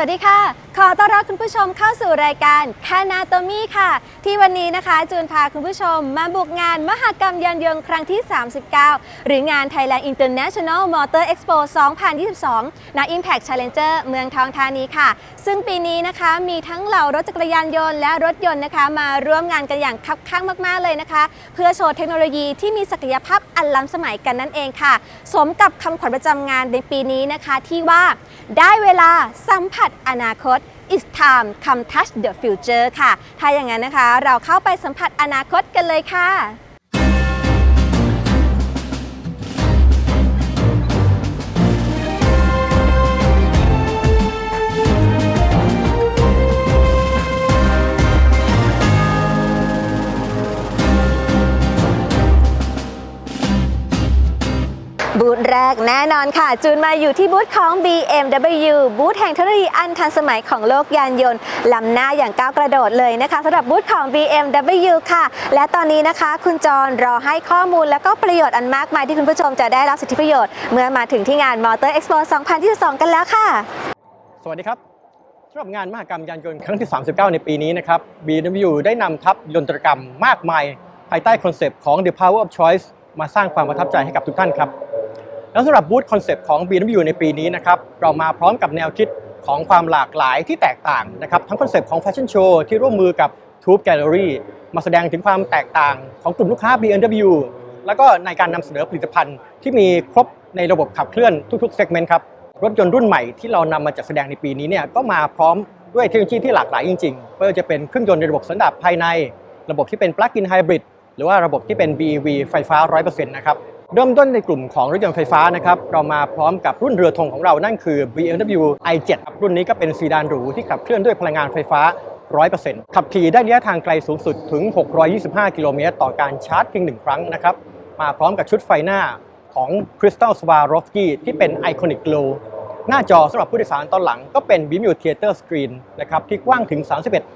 วัสดีค่ะ ขอต้อนรับคุณผู้ชมเข้าสู่รายการ c a n a t o m y ค่ะ ที่วันนี้นะคะจูนพาคุณผู้ชมมาบุกงานมหกรรมยานยนต์ครั้งที่ 39 หรืองาน Thailand International Motor Expo 2022 ณ Impact Challenger เมืองทองธานีค่ะ ซึ่งปีนี้นะคะมีทั้งเหล่ารถจักรยานยนต์และรถยนต์นะคะ มาร่วมงานกันอย่างคับข้างมากๆเลยนะคะ เพื่อโชว์เทคโนโลยีที่มีศักยภาพอันล้ำสมัยกันนั่นเองค่ะ สมกับคำขวัญประจำงานในปีนี้นะคะที่ว่าได้เวลาสัมผัสอนาคต It's time come touch the future ค่ะ ถ้าอย่างนั้นนะคะ เราเข้าไปสัมผัสอนาคตกันเลยค่ะ บูธแรกแน่นอนค่ะ จูนมาอยู่ที่บูธของ BMW บูธแห่งเทคโนโลยีอันทันสมัยของโลกยานยนต์ล้ำหน้าอย่างก้าวกระโดดเลยนะคะสำหรับบูธของ BMW ค่ะ และตอนนี้นะคะ คุณจรรอให้ข้อมูลและก็ประโยชน์อันมากมายที่คุณผู้ชมจะได้รับสิทธิประโยชน์ เมื่อมาถึงที่งาน Motor Expo 2022 กันแล้วค่ะ สวัสดีครับสำหรับงานมหกรรมยานยนต์ครั้งที่ 39 ในปีนี้นะครับ BMW ได้นำทัพยนตรกรรมมากมาย ภายใต้คอนเซปต์ของ The Power of Choice มาสร้างความประทับใจให้กับทุกท่านครับแล้วสำหรับบูธคอนเซปต์ของ BMW ในปีนี้นะครับเรามาพร้อมกับแนวคิดของความหลากหลายที่แตกต่างนะครับทั้งคอนเซปต์ของแฟชั่นโชว์ที่ร่วมมือกับ Tube Gallery มาแสดงถึงความแตกต่างของกลุ่มลูกค้า BMW แล้วก็ในการนำเสนอผลิตภัณฑ์ที่มีครบในระบบขับเคลื่อนทุกๆเซกเมนต์ครับรถยนต์รุ่นใหม่ที่เรานำมาจัดแสดงในปีนี้เนี่ยก็มาพร้อมด้วยเทคโนโลยีที่หลากหลายจริงๆไม่ว่าจะเป็นเครื่องยนต์ในระบบสันดาปภายใน ระบบที่เป็น Plug-in Hybrid หรือว่าระบบที่เป็น BEV ไฟฟ้า 100%นะครับเริ่มต้นในกลุ่มของรถยนต์ไฟฟ้านะครับเรามาพร้อมกับรุ่นเรือธงของเรานั่นคือ BMW i7 รุ่นนี้ก็เป็นซีดานหรูที่ขับเคลื่อนด้วยพลังงานไฟฟ้า 100%ขับขี่ได้ระยะทางไกลสูงสุดถึง 625 กิโลเมตรต่อการชาร์จเพียงหนึ่งครั้งนะครับมาพร้อมกับชุดไฟหน้าของ Crystal Swarovski ที่เป็น Iconic Glow หน้าจอสำหรับผู้โดยสารตอนหลังก็เป็น BMW Theater Screen นะครับที่กว้างถึง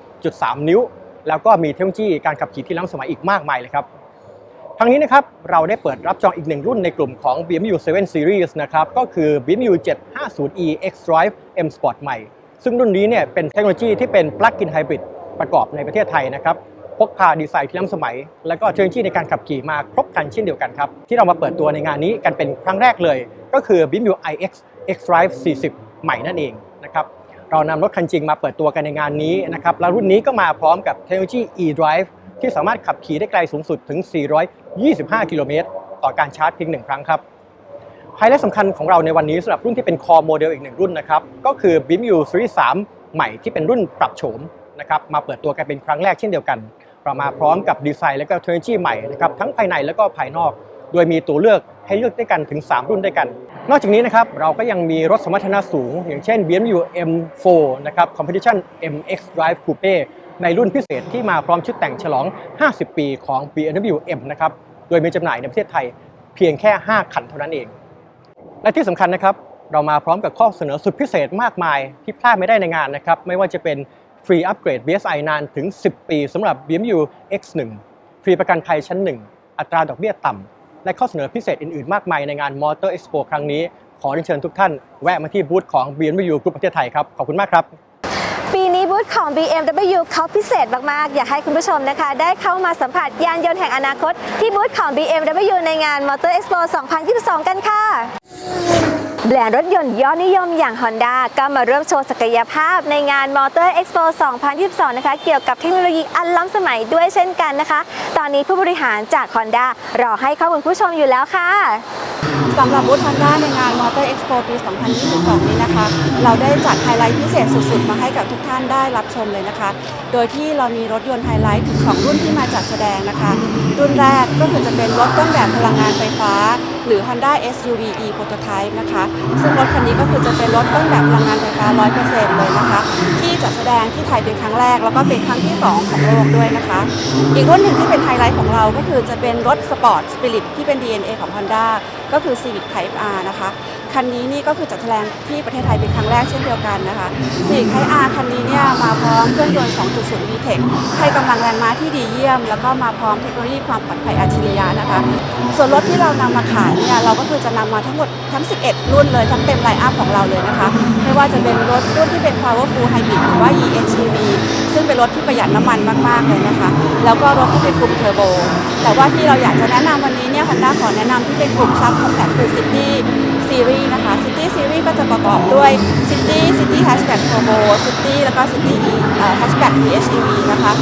31.3 นิ้ว แล้วก็มีเทคโนโลยีการขับขี่ที่ล้ำสมัยอีกมากมายเลยครับทั้งนี้นะครับเราได้เปิดรับจองอีกหนึ่งรุ่นในกลุ่มของ BMW 7 Series นะครับก็คือ BMW 750e X-Drive M Sport ใหม่ ซึ่งรุ่นนี้เนี่ยเป็นเทคโนโลยีที่เป็น Plug-in Hybrid ประกอบในประเทศไทยนะครับพกพาดีไซน์ที่ล้ำสมัย และก็เทคโนโลยีในการขับขี่มาครบครันเช่นเดียวกันครับ ที่เรามาเปิดตัวในงานนี้กันเป็นครั้งแรกเลย ก็คือ BMW iX X-Drive 40 ใหม่นั่นเองนะครับ เรานำรถคันจริงมาเปิดตัวกันในงานนี้นะครับแล้วรุ่นนี้ก็มาพร้อมกับเทคโนโลยี e-drive ที่สามารถขับขี่ได้ไกลสูงสุดถึง 425 กิโลเมตร ต่อการชาร์จเพียงหนึ่งครั้งครับไฮไลท์สำคัญของเราในวันนี้สำหรับรุ่นที่เป็นคอโมเดลอีกหนึ่งรุ่นนะครับ ก็คือ BMW Series 3 ใหม่ที่เป็นรุ่นปรับโฉมนะครับมาเปิดตัวกันเป็นครั้งแรกเช่นเดียวกัน เรามาพร้อมกับดีไซน์และก็เทคโนโลยีใหม่นะครับทั้งภายในและก็ภายนอก โดยมีตัวเลือก ให้เลือกด้วยกันถึง 3 รุ่นด้วยกัน นอกจากนี้นะครับเราก็ยังมีรถสมรรถนะสูง อย่างเช่น BMW M4 นะครับ Competition MX Drive Coupe ในรุ่นพิเศษที่มาพร้อมชุดแต่งฉลอง 50 ปีของ BMW M นะครับ โดยมีจำหน่ายในประเทศไทยเพียงแค่ 5 คันเท่านั้นเอง และที่สำคัญนะครับ เรามาพร้อมกับข้อเสนอสุดพิเศษมากมายที่พลาดไม่ได้ในงานนะครับ ไม่ว่าจะเป็นฟรีอัปเกรด BSI นานถึง 10 ปีสำหรับ BMW X1 ฟรีประกันภัยชั้น 1 อัตราดอกเบี้ยต่ำ และข้อเสนอพิเศษอื่นๆ มากมายในงาน Motor Expo ครั้งนี้ ขอเรียนเชิญทุกท่านแวะมาที่บูธของ BMW Group ประเทศไทยครับ ขอบคุณมากครับ ปีนี้บูธของ BMW เขาพิเศษมาก ๆ อยากให้คุณผู้ชมนะคะ ได้เข้ามาสัมผัสยานยนต์แห่งอนาคต ที่บูธของ BMW ในงาน Motor Expo 2022 กันค่ะ แบรนด์รถยนต์ยอดนิยมอย่าง Honda ก็มาเริ่มโชว์ศักยภาพในงาน Motor Expo 2022 นะคะ เกี่ยวกับเทคโนโลยีอันล้ำสมัยด้วยเช่นกันนะคะ ตอนนี้ผู้บริหารจาก Honda รอให้ข้อมูลผู้ชมอยู่แล้วค่ะสำหรับบูธฮอนด้าในงาน Motor Expo ปี 2022 นี้นะคะ เราได้จัดไฮไลท์พิเศษสุดๆ มาให้กับทุกท่านได้รับชมเลยนะคะ โดยที่เรามีรถยนต์ไฮไลท์ถึง 2 รุ่นที่มาจัดแสดงนะคะ รุ่นแรกก็คือจะเป็นรถต้นแบบพลังงานไฟฟ้า หรือ Honda SUV e Prototype นะคะ ซึ่งรถคันนี้ก็คือจะเป็นรถต้นแบบพลังงานไฟฟ้า 100%เลยนะคะ ที่จะแสดงที่ไทยเป็นครั้งแรก แล้วก็เป็นครั้งที่ 2 ของโลกด้วยนะคะ อีกรุ่นหนึ่งที่เป็นไฮไลท์ของเราก็คือจะเป็นรถสปอร์ตสปิริตที่เป็น DNA ของ Honda ก็คือ Civic Type R นะคะ คันนี้นี่ก็คือจัดแสดงที่ประเทศไทยเป็นครั้งแรกเช่นเดียวกันนะคะ Civic Type R คันนี้เนี่ยมาพร้อมเครื่องยนต์ 2.0 VTEC ให้กำลังแรงม้าที่ดีเยี่ยม แล้วก็มาพร้อมเทคโนโลยีความปลอดภัยอัจฉริยะนะคะ ส่วนรถที่เรานำมาขายเนี่ยเราก็คือจะนำมาทั้งหมดทั้ง 11 รุ่นเลยทั้งเต็มไลน์อัพของเราเลยนะคะ ไม่ว่าจะเป็นรถรุ่นที่เป็น powerful hybrid หรือว่า EHEV ซึ่งเป็นรถที่ประหยัดน้ำมันมาก ๆ เลยนะคะ แล้วก็รถที่เป็นกลุ่มเทอร์โบ แต่ว่าที่เราอยากจะแนะนำวันนี้เนี่ย Honda ขอแนะนำที่เป็นกลุ่ม sub compact คือ ซีรีส์นะคะ City Series ก็จะประกอบด้วย City City Hatchback Turbo City แล้วก็ City Hatchback PHEV นะคะ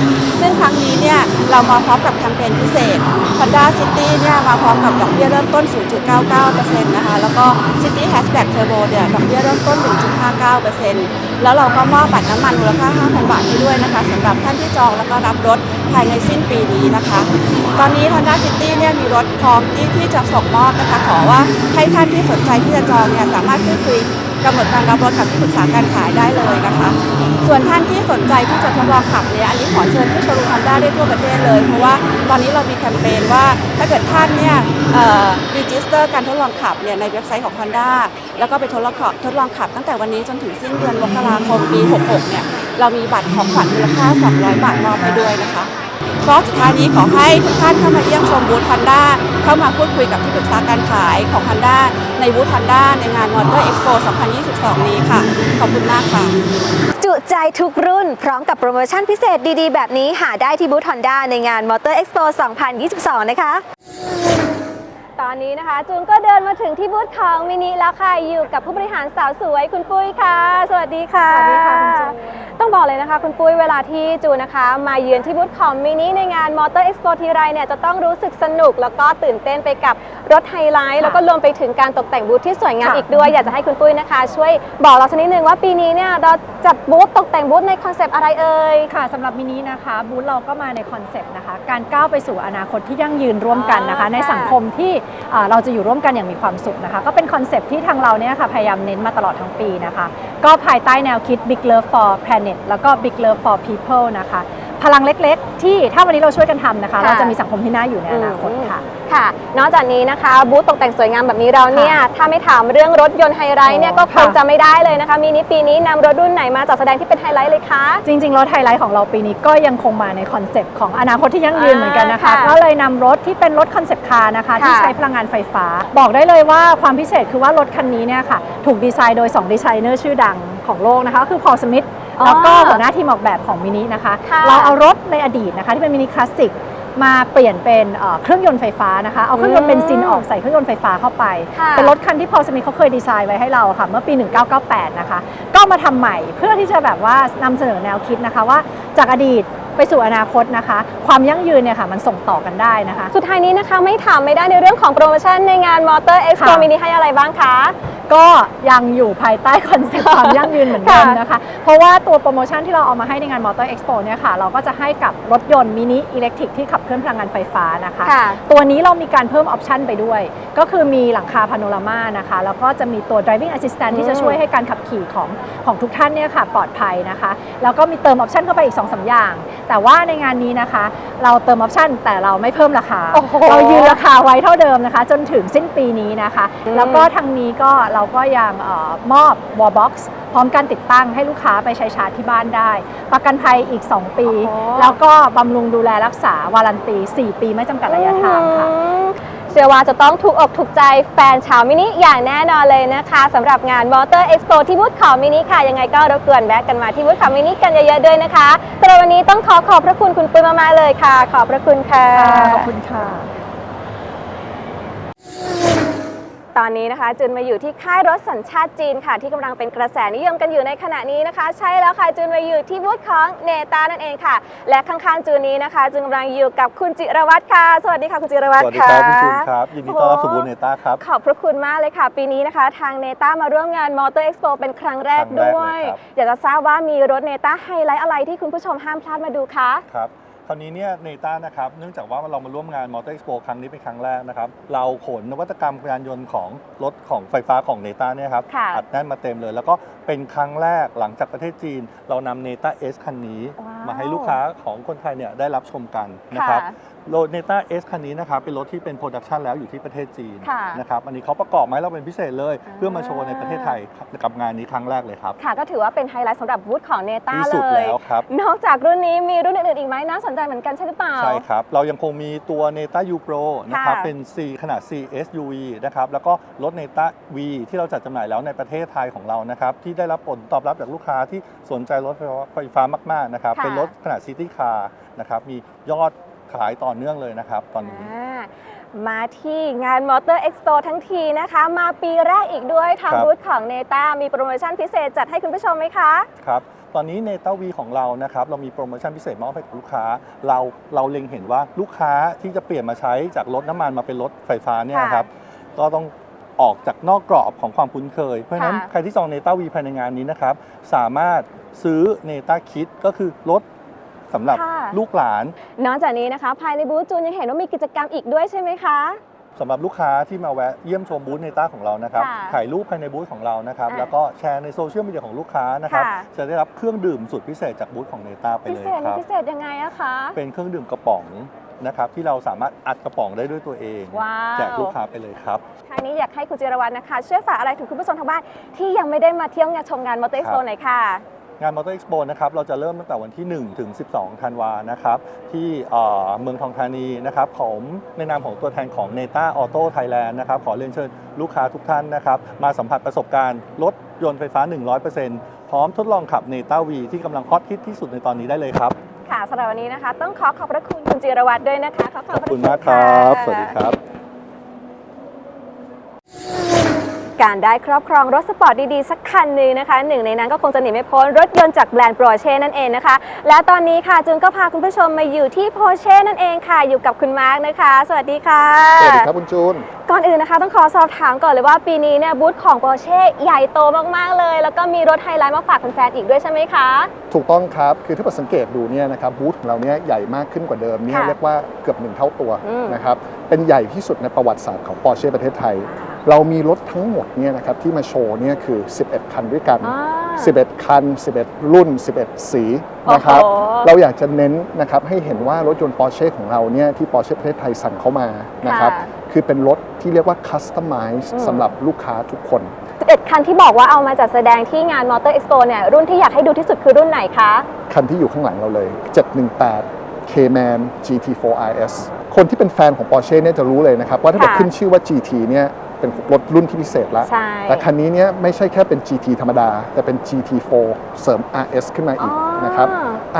ซึ่งครั้งนี้เนี่ยเรามาพร้อมกับแคมเปญพิเศษ Honda City เนี่ยมาพร้อมกับดอกเบี้ยเริ่มต้น 0.99%นะคะ แล้วก็ City Hatchback Turbo เนี่ยดอกเบี้ยเริ่มต้น 1.59%แล้วเราก็มอบบัตรน้ำมันมูลค่า 5,000 บาทให้ด้วยนะคะสำหรับท่านที่จองแล้วก็รับรถภายในสิ้นปีนี้นะคะ ตอนนี้ Honda City เนี่ยมีรถพร้อมที่ที่จะส่งมอบนะคะ ขอว่าให้ท่านที่สนใจที่จะจองเนี่ยสามารถพูดคุยกำหนดการรับรถกับที่ปรึกษาการขายได้เลยนะคะ ส่วนท่านที่สนใจที่จะทดลองขับเนี่ยอันนี้ขอเชิญที่โชว์รูม Honda ได้ทั่วประเทศเลย เพราะว่าตอนนี้เรามีแคมเปญว่าถ้าเกิดท่านเนี่ยรีจิสเตอร์การทดลองขับเนี่ยในเว็บไซต์ของ Honda แล้วก็ไปทดลองขับทดลองขับตั้งแต่วันนี้จนถึงสิ้นเดือนมกราคมปี 66 เนี่ยเรามีบัตรของขวัญมูลค่า 200 บาทมอบให้ด้วยนะคะ ก็สุดท้ายนี้ขอให้ทุกท่านเข้ามาเยี่ยมชมบูธ Honda เข้ามาพูดคุยกับที่ปรึกษาการขายของ Honda ในบูธ Honda ในงาน Motor Expo 2022 นี้ค่ะ ขอบคุณมากค่ะ จุใจทุกรุ่น พร้อมกับโปรโมชั่นพิเศษดีๆ แบบนี้หาได้ที่บูธ Honda ในงาน Motor Expo 2022 นะคะตอนนี้นะคะ จูนก็เดินมาถึงที่บูธของมินิแล้วค่ะอยู่กับผู้บริหารสาวสวยคุณปุ้ยค่ะ สวัสดีค่ะ สวัสดีค่ะคุณจูน ต้องบอกเลยนะคะคุณปุ้ยเวลาที่จูนนะคะ มาเยือนที่บูธของมินิในงาน Motor Expo ทีไรเนี่ยจะต้องรู้สึกสนุกแล้วก็ตื่นเต้นไปกับรถไฮไลท์แล้วก็รวมไปถึงการตกแต่งบูธที่สวยงามค่ะอีกด้วย อยากจะให้คุณปุ้ยนะคะ ช่วยบอกเราสักนิดนึงว่าปีนี้เนี่ยเราจัดบูธตกแต่งบูธในคอนเซปต์อะไรเอ่ยค่ะสำหรับมินินะคะบูธเราก็มาในคอนเซปต์นะคะ การก้าวไปสู่อนาคตที่ยั่งยืนร่วมกันนะคะอ๋อในสังคมที่อ่าเราจะอยู่ร่วมกันอย่างมีความสุขนะคะ ก็เป็นคอนเซปต์ที่ทางเราเนี่ยค่ะพยายามเน้นมาตลอดทั้งปีนะคะ ก็ภายใต้แนวคิด Big Love for Planet แล้วก็ Big Love for People นะคะ พลังเล็กๆ ที่ถ้าวันนี้เราช่วยกันทำนะคะ ค่ะ เราจะมีสังคมที่น่าอยู่ในอนาคตค่ะ ค่ะ นอกจากนี้นะคะบูธตกแต่งสวยงามแบบนี้เราเนี่ยถ้าไม่ถามเรื่องรถยนต์ไฮไลท์เนี่ยโอ้ก็คงค่ะ จะไม่ได้เลยนะคะมินิปีนี้นำรถรุ่นไหนมาจัดแสดงที่เป็นไฮไลท์เลยคะ จริงๆ รถไฮไลท์ของเราปีนี้ก็ยังคงมาในคอนเซปต์ของอนาคตที่ยั่งยืนเหมือนกันนะคะ อ่าค่ะก็เลยนำรถที่เป็นรถคอนเซปต์คาร์นะคะ ที่ค่ะ ใช้พลังงานไฟฟ้า บอกได้เลยว่าความพิเศษคือว่ารถคันนี้เนี่ยค่ะ ถูกดีไซน์โดย 2 ดีไซเนอร์ชื่อดังของโลกนะคะก็คือพอลสมิธอ๋อ แล้วก็หัวหน้าทีมออกแบบของมินินะคะค่ะเราเอารถในอดีตนะคะที่เป็นมินิคลาสสิกมาเปลี่ยนเป็นเอ่อเครื่องยนต์ไฟฟ้านะคะ เอาเครื่องยนต์เบนซินออกใส่เครื่องยนต์ไฟฟ้าเข้าไปค่ะเป็นรถคันที่พอลสมิธเขาเคยดีไซน์ไว้ให้เราค่ะ เมื่อปี 1998 นะคะ ก็มาทำใหม่เพื่อที่จะแบบว่านำเสนอแนวคิดนะคะว่าจากอดีต ไปสู่อนาคตนะคะ ความยั่งยืนเนี่ยค่ะมันส่งต่อกันได้นะคะ สุดท้ายนี้นะคะไม่ถามไม่ได้ในเรื่องของโปรโมชั่นในงาน Motor Expo ค่ะมินิให้อะไรบ้างคะก็ยังอยู่ภายใต้คอนเซ็ปต์ความยั่งยืนเหมือนเดิมนะคะ เพราะว่าตัวโปรโมชั่นที่เราเอามาให้ในงาน Motor Expo เนี่ยค่ะ เราก็จะให้กับรถยนต์มินิอิเล็กทริกที่ขับเคลื่อนพลังงานไฟฟ้านะคะค่ะตัวนี้เรามีการเพิ่มออปชันไปด้วย ก็คือมีหลังคาพาโนรามานะคะ แล้วก็จะมีตัว driving assistant ที่จะช่วยให้การขับขี่ของของทุกท่านเนี่ยค่ะปลอดภัยนะคะ แล้วก็มีเติมออปชันเข้าไปอีก2อสอย่างแต่ว่าในงานนี้นะคะ เราเติมออปชันแต่เราไม่เพิ่มราคา โอ้โหเรายืนราคาไว้เท่าเดิมนะคะ จนถึงสิ้นปีนี้นะคะ อืม แล้วก็ทางนี้ก็เราก็ยังเออมอบ wall box พร้อมการติดตั้งให้ลูกค้าไปใช้ชาร์จที่บ้านได้ ประกันภัยอีก 2 ปี โอ้โห แล้วก็บำรุงดูแลรักษาวารันตี 4 ปีไม่จำกัดระยะทางค่ะ อืม เชื่อว่าจะต้องถูกอกถูกใจแฟนชาวมินิอย่างแน่นอนเลยนะคะสำหรับงาน Motor Expo ที่บูธของมินิค่ะ ยังไงก็รบกวนแวะกันมาที่บูธของมินิกันเยอะๆด้วยนะคะสำหรับวันนี้ต้องขอขอบพระคุณคุณปุ้ยมากๆเลยค่ะ ขอบพระคุณค่ะ ขอบคุณค่ะ ตอนนี้นะคะจุนมาอยู่ที่ค่ายรถสัญชาติจีนค่ะ ที่กำลังเป็นกระแสนิยมกันอยู่ในขณะนี้นะคะ ใช่แล้วค่ะจุนมาอยู่ที่บูธของเนต้านั่นเองค่ะ และข้างๆจูนนี้นะคะจุนกำลังอยู่กับคุณจิรวัตรค่ะ สวัสดีค่ะคุณจิรวัตสรวัสดีค่ะครับคุณจูนครับยินดีต้อนรับสู่บูธเนต้าครับขอบพระคุณมากเลยค่ะ ปีนี้นะคะ ทางเนต้ามาร่วมงาน Motor Expo เป็นครั้งแรกครั้งแรกด้วยเลยครับอยากจะทราบว่ามีรถเนต้าไฮไลท์อะไรที่คุณผู้ชมห้ามพลาดมาดูคะครับค ราวนี้เนี่ยเนต้านะครับ เนื่องจากว่าเรามาร่วมงานมอเตอร์เอ็กซ์โปครั้งนี้เป็นครั้งแรกนะครับ เราขนนวัตกรรมยานยนต์ของรถของไฟฟ้าของเนต้าเนี่ยครับค่ะ อัดแน่นมาเต็มเลย แล้วก็เป็นครั้งแรกหลังจากประเทศจีน เรานำเนต้าเอสคันนี้ ว้าวมาให้ลูกค้าของคนไทยเนี่ยได้รับชมกันนะครับ ค่ะรถเนต้าเอสคันนี้นะครับเป็นรถที่เป็นโปรดักชันแล้วอยู่ที่ประเทศจีนค่ะนะครับอันนี้เขาประกอบมาให้เราเป็นพิเศษเลยอ่าเพื่อมาโชว์ในประเทศไทยกับงานนี้ครั้งแรกเลยครับ ค่ะก็ถือว่าเป็นไฮไลท์สำหรับบูธของเนต้าที่เลสุดยแล้วครับนอกจากรุ่นนี้มีรุ่นอื่นๆอีกไหมน่าสนใจเหมือนกันใช่หรือเปล่า ใช่ครับ เรายังคงมีตัว Neta U Pro นะครับค่ะเป็น C ขนาด C SUV นะครับแล้วก็รถ Neta V ที่เราจัดจำหน่ายแล้วในประเทศไทยของเรานะครับที่ได้รับผลตอบรับจากลูกค้าที่สนใจรถไฟฟ้ามากๆนะครับค่ะเป็นรถขนาด City Car นะครับมียอด ขายต่อเนื่องเลยนะครับตอนนี้ อ่ามาที่งานมอเตอร์เอ็กซ์โปทั้งทีนะคะ มาปีแรกอีกด้วยทางครับ บูธของเนต้ามีโปรโมชั่นพิเศษจัดให้คุณผู้ชมไหมคะ ครับตอนนี้ Neta V ของเรานะครับเรามีโปรโมชั่นพิเศษมอบให้กับลูกค้า เราเราเล็งเห็นว่าลูกค้าที่จะเปลี่ยนมาใช้จากรถน้ำมันมาเป็นรถไฟฟ้าเนี่ยนะครับก็ต้องออกจากนอกกรอบของความคุ้นเคย เพราะฉะนั้นค่ะ ใครที่จอง Neta V ภายในงานนี้นะครับสามารถซื้อ Neta Kit ก็คือรถสำหรับ ค่ะ ลูกหลาน นอกจากนี้นะคะ ภายในบูธจูนยังเห็นว่ามีกิจกรรมอีกด้วยใช่ไหมคะ สำหรับลูกค้าที่มาแวะเยี่ยมชมบูธเนต้าของเรานะครับ ค่ะถ่ายรูปภายในบูธของเรานะครับ อะแล้วก็แชร์ในโซเชียลมีเดียของลูกค้านะครับ ค่ะ จะได้รับเครื่องดื่มสุดพิเศษจากบูธของเนต้าไปพิเลยเศษคนี่รับ พิเศษยังไงอะคะ เป็นเครื่องดื่มกระป๋องนะครับที่เราสามารถอัดกระป๋องได้ด้วยตัวเอง ว้าว แจกลูกค้าไปเลยครับ ทางนี้อยากให้คุณจิรวัตรนะคะ ช่วยฝากอะไรถึงคุณผู้ชมทางบ้านที่ยังไม่ได้มาเที่ยวงานชมงานมอเตอร์เอ็กซ์โปครับหน่อยค่ะ งานมอเตอร์เอ็กซ์โปนะครับเราจะเริ่มตั้งแต่วันที่ 1 ถึง 12 ธันวานะครับที่เอ่อเมืองทองธานีนะครับผมในนามของตัวแทนของ Neta Auto Thailand นะครับขอเรียนเชิญลูกค้าทุกท่านนะครับมาสัมผัสประสบการณ์รถยนต์ไฟฟ้า 100%พร้อมทดลองขับ Neta V ที่กำลังฮอตฮิตที่สุดในตอนนี้ได้เลยครับค่ะสำหรับวันนี้นะคะ ต้องขอขอบพระคุณคุณจิรวัตรด้วยนะคะขอขขออบบพระคุคุณณมากครับะสวัสดีครับ การได้ครอบครองรถสปอร์ตดีๆ สักคันหนึ่งนะคะหนึ่งในนั้นก็คงจะหนีไม่พ้นรถยนต์จากแบรนด์ Porsche นั่นเองนะคะ และตอนนี้ค่ะจุนก็พาคุณผู้ชมมาอยู่ที่ Porsche นั่นเองค่ะ อยู่กับคุณมาร์กนะคะ สวัสดีค่ะสวัสดีครับคุณจูน ก่อนอื่นนะคะ ต้องขอสอบถามก่อนเลยว่าปีนี้เนี่ยบูธของ Porsche ใหญ่โตมากๆเลย แล้วก็มีรถไฮไลท์มาฝากแฟนๆอีกด้วยใช่ไหมคะ ถูกต้องครับคือถ้าเราสังเกตดูเนี่ยนะครับบูธของเราเนี่ยใหญ่มากขึ้นกว่าเดิมเนี่ยค่ะเรียกว่าเกือบหนึ่งเท่าตัวอืม นะครับเป็นใหญ่ที่สุดในประวัติศาสตร์ของ Porsche ประเทศไทย เรามีรถทั้งหมดเนี่ยนะครับที่มาโชว์เนี่ยคือ 11 คันด้วยกัน อ่า 11 คัน 11 รุ่น 11 สีนะครับ โอ้โห เราอยากจะเน้นนะครับให้เห็นว่ารถยนต์ Porsche ของเราเนี่ยที่ Porsche ประเทศไทยสั่งเข้ามานะครับค่ะคือเป็นรถที่เรียกว่า Customize อืม สำหรับลูกค้าทุกคน 11 คันที่บอกว่าเอามาจัดแสดงที่งาน Motor Expo เนี่ยรุ่นที่อยากให้ดูที่สุดคือรุ่นไหนคะ คันที่อยู่ข้างหลังเราเลย 718 Cayman GT4 RS คนที่เป็นแฟนของ Porsche เนี่ยจะรู้เลยนะครับ ว่าถ้าเกิดค่ะ ขึ้นชื่อว่า GT เนี่ย เป็นรถรุ่นที่พิเศษแล้ว ใช่ แต่คันนี้เนี่ยไม่ใช่แค่เป็น GT ธรรมดา แต่เป็น GT4 เสริม RS ขึ้นมาอีกอ๋อนะครับ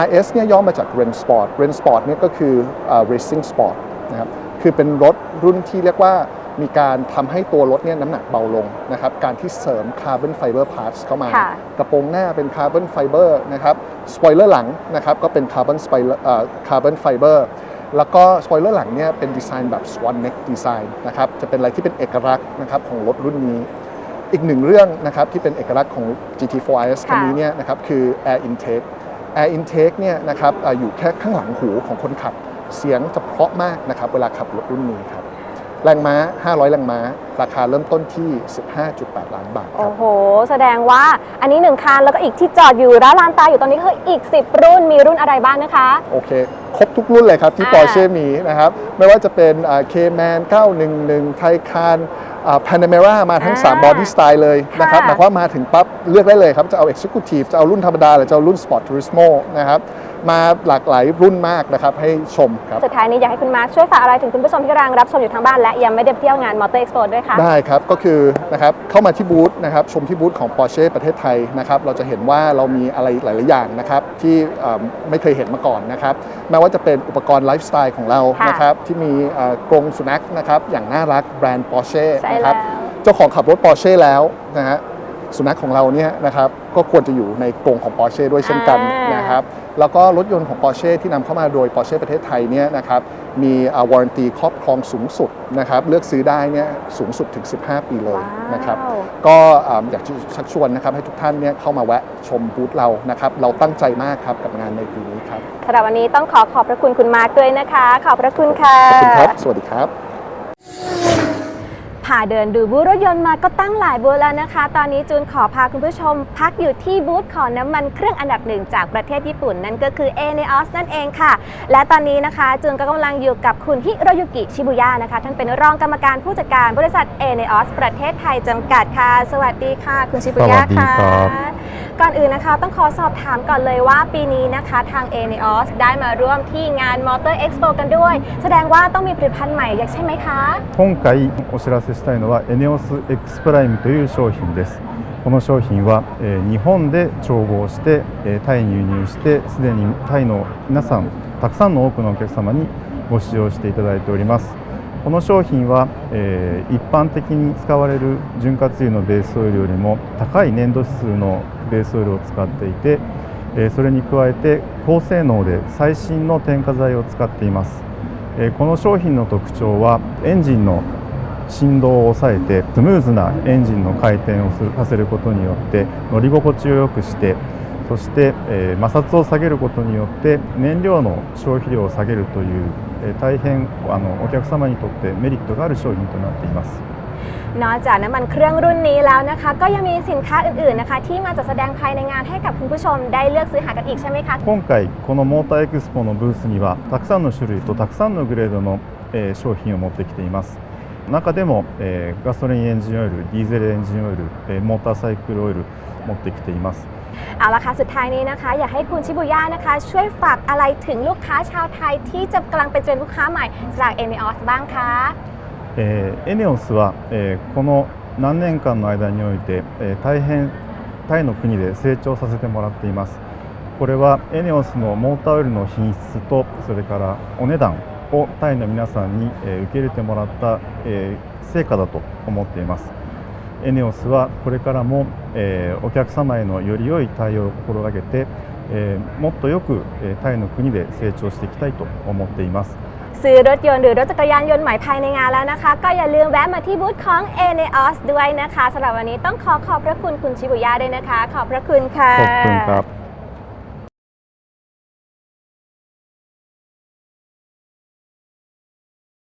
RS เนี่ยย่อมาจาก Ren Sport Ren Sport เนี่ยก็คือเอ่อ Racing Sport นะครับคือเป็นรถรุ่นที่เรียกว่ามีการทำให้ตัวรถเนี่ยน้ำหนักเบาลงนะครับการที่เสริม Carbon Fiber Parts เข้ามา ค่ะ กระโปรงหน้าเป็น Carbon Fiber นะครับสปอยเลอร์หลังนะครับก็เป็น Carbon Spoiler เอ่อ Carbon Fiber แล้วก็สปอยเลอร์หลังเนี่ยเป็นดีไซน์แบบ Swan Neck Design นะครับจะเป็นอะไรที่เป็นเอกลักษณ์นะครับของรถรุ่นนี้ อีกหนึ่งเรื่องนะครับที่เป็นเอกลักษณ์ของ GT4 RS คันนี้เนี่ยนะครับคือ Air Intake Air Intake เนี่ยนะครับเอ่ออยู่แค่ข้างหลังหูของคนขับเสียงจะเพราะมากนะครับเวลาขับรถรุ่นนี้ครับแรงม้า 500 แรงม้า ราคาเริ่มต้นที่ 15.8 ล้านบาทคโอ้รับโห แสดงว่าอันนี้หนึ่งคันแล้วก็อีกที่จอดอยู่แล้วลานตาอยู่ตอนนี้คืออีก 10 รุ่นมีรุ่นอะไรบ้างนะคะ โอเคค รบทุกรุ่นเลยครับที่อ่า Porsche มีนะครับ ไม่ว่าจะเป็น K-Man 911 ไทคาน Panamera มาทั้งอ่า3 body style เลยนะครับค่ะหมายความว่ามาถึงปั๊บเลือกได้เลยครับ จะเอา Executive จะเอารุ่นธรรมดา หรือจะเอารุ่น Sport Turismo นะครับ มาหลากหลายรุ่นมากนะครับให้ชมครับสุดท้ายนี้อยากให้คุณมาร์คช่วยฝากอะไรถึงคุณผู้ชมที่กำลังรับชมอยู่ทางบ้านและยังไม่ได้ไปเที่ยวงาน Motor Expo ด้วยค่ะ ได้ครับ ก็คือนะครับเข้ามาที่บูธนะครับชมที่บูธของ Porsche ประเทศไทยนะครับเราจะเห็นว่าเรามีอะไรหลาย ๆ อย่างนะครับที่เอ่อไม่เคยเห็นมาก่อนนะครับแม้ว่าจะเป็นอุปกรณ์ไลฟ์สไตล์ของเราค่ะนะครับที่มีเอ่อกรงสุนัขนะครับอย่างน่ารักแบรนด์ Porsche ใช่นะคแล้รัวบเจ้าของขับรถ Porsche แล้วนะฮะ สุนัขของเราเนี่ยนะครับก็ควรจะอยู่ในกรงของ Porsche ด้วยเช่นกันอ่านนะครับแล้วก็รถยนต์ของ Porsche ที่นำเข้ามาโดย Porsche ประเทศไทยเนี่ยนะครับมีวารันตีครอบครองสูงสุดนะครับเลือกซื้อได้เนี่ยสูงสุดถึง 15 ปีเลยนะครับว้าวก็อ่าอยากจะชักชวนนะครับให้ทุกท่านเนี่ยเข้ามาแวะชมบูธเรานะครับเราตั้งใจมากครับกับงานในปีนี้ครับสำหรับวันนี้ต้องขอขอบพระคุณคุณมาร์คด้วยนะคะ ขอบพระคุณค่ะขอบคุณครับ สวัสดีครับ พาเดินดูบูธรถยนต์มาก็ตั้งหลายบูธแล้วนะคะ ตอนนี้จูนขอพาคุณผู้ชม พักอยู่ที่บูธของน้ำมันเครื่องอันดับหนึ่งจากประเทศญี่ปุ่น นั่นก็คือ a n e o s นั่นเองค่ะ และตอนนี้นะคะ จูนก็กำลังอยู่กับคุณฮิโรยุกิชิบุย่านะคะท่านเป็นรองกรรมการผู้จัดการบริษัท a n e o s ประเทศไทยจำกัดค่ะ สวัสดีค่ะ คุณชิบุย่าค่ะ ก่อนอื่นนะคะ ต้องขอสอบถามก่อนเลยว่าปีนี้นะคะทาง a n e o s ได้มาร่วมที่งาน Motor Expo กันด้วย แสดงว่าต้องมีผลิตภัณฑ์ใหม่ใช่ไหมคะ 今回お知らせしたいのは ENEOSX プライムという商品ですこの商品は、えー日本で調合して、えータイに輸入してすでにタイの皆さんたくさんの多くのお客様にご使用していただいております この商品は、えー一般的に使われる潤滑油のベースオイルよりも高い粘土指数のベースオイルを使っていてえーそれに加えて高性能で最新の添加剤を使っています。えーこの商品の特徴はエンジンの振動を抑えてスムーズなエンジンの回転をさせることによって乗り心地を良くしてそして、えー摩擦を下げることによって燃料の消費量を下げるという、えー大変あのお客様にとってメリットがある商品となっています。 นอกจากน้ำมันเครื่องรุ่นนี้แล้วนะคะ ก็ยังมีสินค้าอื่นๆนะคะ ที่มาจัดแสดงภายในงานให้กับคุณผู้ชมได้เลือกซื้อหากันอีกใช่ไหมคะ 今回このモーターエクスポのブースにはたくさんの種類とたくさんのグレードの、えー商品を持ってきています中でも、えーガソリンエンジンオイルディーゼルエンジンオイル、えーモーターサイクルオイル持ってきています เอาละค่ะสุดท้ายนี้นะคะ อยากให้คุณชิบุย่านะคะ ช่วยฝากอะไรถึงลูกค้าชาวไทยที่จะกำลังเป็นเทรนด์ลูกค้าใหม่จาก a m e o s บ้างคะ えーエネオスは、えーこの何年間の間において、えー大変タイの国で成長させてもらっていますこれはエネオスのモーターオイルの品質とそれからお値段をタイの皆さんに、えー受け入れてもらった、えー成果だと思っています エネオスはこれからも、えーお客様へのより良い対応を心がけて、えーもっとよく、えータイの国で成長していきたいと思っています ซื้อรถยนต์หรือรถจักรยานยนต์ใหม่ภายในงานแล้วนะคะ ก็อย่าลืมแวะมาที่บูธของ a n e o s ด้วยนะคะสำหรับวันนี้ต้องขอขอบพระคุณคุณชิบุย่าด้วยนะคะ ขอบพระคุณค่ะ ขอบคุณครับ